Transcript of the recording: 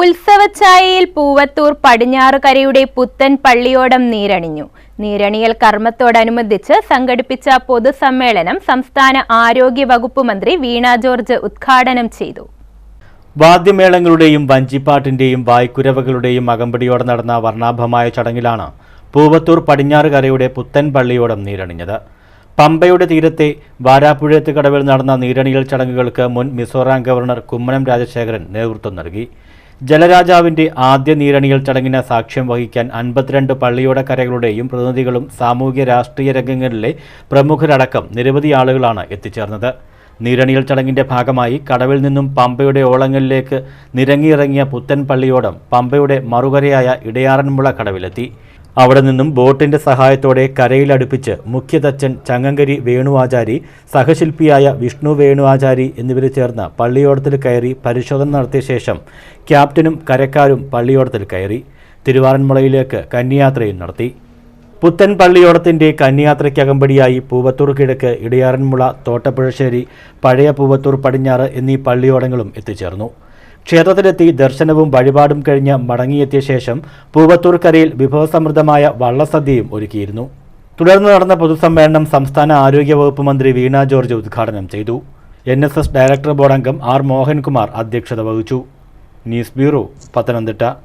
ഉത്സവച്ചായയിൽ പൂവത്തൂർ പടിഞ്ഞാറുകരയുടെ പുത്തൻ പള്ളിയോടം നീരണിഞ്ഞു. നീരണിയൽ കർമ്മത്തോടനുബന്ധിച്ച് സംഘടിപ്പിച്ച പൊതുസമ്മേളനം സംസ്ഥാന ആരോഗ്യ വകുപ്പ് മന്ത്രി വീണ ജോർജ് ഉദ്ഘാടനം ചെയ്തു. വാദ്യമേളങ്ങളുടെയും വഞ്ചിപ്പാട്ടിന്റെയും വായ്ക്കുരവകളുടെയും അകമ്പടിയോടെ നടന്ന വർണാഭമായ ചടങ്ങിലാണ് പൂവത്തൂർ പടിഞ്ഞാറുകരയുടെ പുത്തൻ പള്ളിയോടം നീരണിഞ്ഞത്. പമ്പയുടെ തീരത്തെ വാരാപ്പുഴത്ത് കടവിൽ നടന്ന നീരണിയൽ ചടങ്ങുകൾക്ക് മുൻ മിസോറാം ഗവർണർ കുമ്മനം രാജശേഖരൻ നേതൃത്വം നൽകി. ജലരാജാവിന്റെ ആദ്യ നീരണിയൽ ചടങ്ങിന് സാക്ഷ്യം വഹിക്കാൻ അൻപത്തിരണ്ട് പള്ളിയോടക്കരകളുടെയും പ്രതിനിധികളും സാമൂഹ്യ രാഷ്ട്രീയ രംഗങ്ങളിലെ പ്രമുഖരടക്കം നിരവധി ആളുകളാണ് എത്തിച്ചേർന്നത്. നീരണിയൽ ചടങ്ങിന്റെ ഭാഗമായി കടവിൽ നിന്നും പമ്പയുടെ ഓളങ്ങളിലേക്ക് നിരങ്ങിയിറങ്ങിയ പുത്തൻ പള്ളിയോടം പമ്പയുടെ മറുകരയായ ഇടയാറന്മുള കടവിലെത്തി. അവിടെ നിന്നും ബോട്ടിന്റെ സഹായത്തോടെ കരയിലടുപ്പിച്ച് മുഖ്യതച്ചൻ ചങ്ങങ്കരി വേണുവാചാരി സഹശില്പിയായ വിഷ്ണു വേണുവാചാരി എന്നിവർ ചേർന്ന് പള്ളിയോടത്തിൽ കയറി പരിശോധന നടത്തിയ ശേഷം ക്യാപ്റ്റനും കരക്കാരും പള്ളിയോടത്തിൽ കയറി തിരുവാറന്മുളയിലേക്ക് കന്യാത്രയും നടത്തി. പുത്തൻ പള്ളിയോടത്തിന്റെ കന്യാത്രയ്ക്കകമ്പടിയായി പൂവത്തൂർ കിഴക്ക് ഇടയാറന്മുള തോട്ടപ്പുഴശ്ശേരി പഴയ പൂവത്തൂർ പടിഞ്ഞാറ് എന്നീ പള്ളിയോടങ്ങളും എത്തിച്ചേർന്നു. ക്ഷേത്രത്തിലെത്തി ദർശനവും വഴിപാടും കഴിഞ്ഞ് മടങ്ങിയെത്തിയ ശേഷം പൂവത്തൂർക്കരയിൽ വിഭവസമൃദ്ധമായ വള്ളസദ്യയും ഒരുക്കിയിരുന്നു. തുടർന്ന് നടന്ന പൊതുസമ്മേളനം സംസ്ഥാന ആരോഗ്യ വകുപ്പ് മന്ത്രി വീണ ജോർജ് ഉദ്ഘാടനം ചെയ്തു. N S S director board അംഗം ആർ മോഹൻകുമാർ അധ്യക്ഷത വഹിച്ചു. News bureau Pathanamthitta.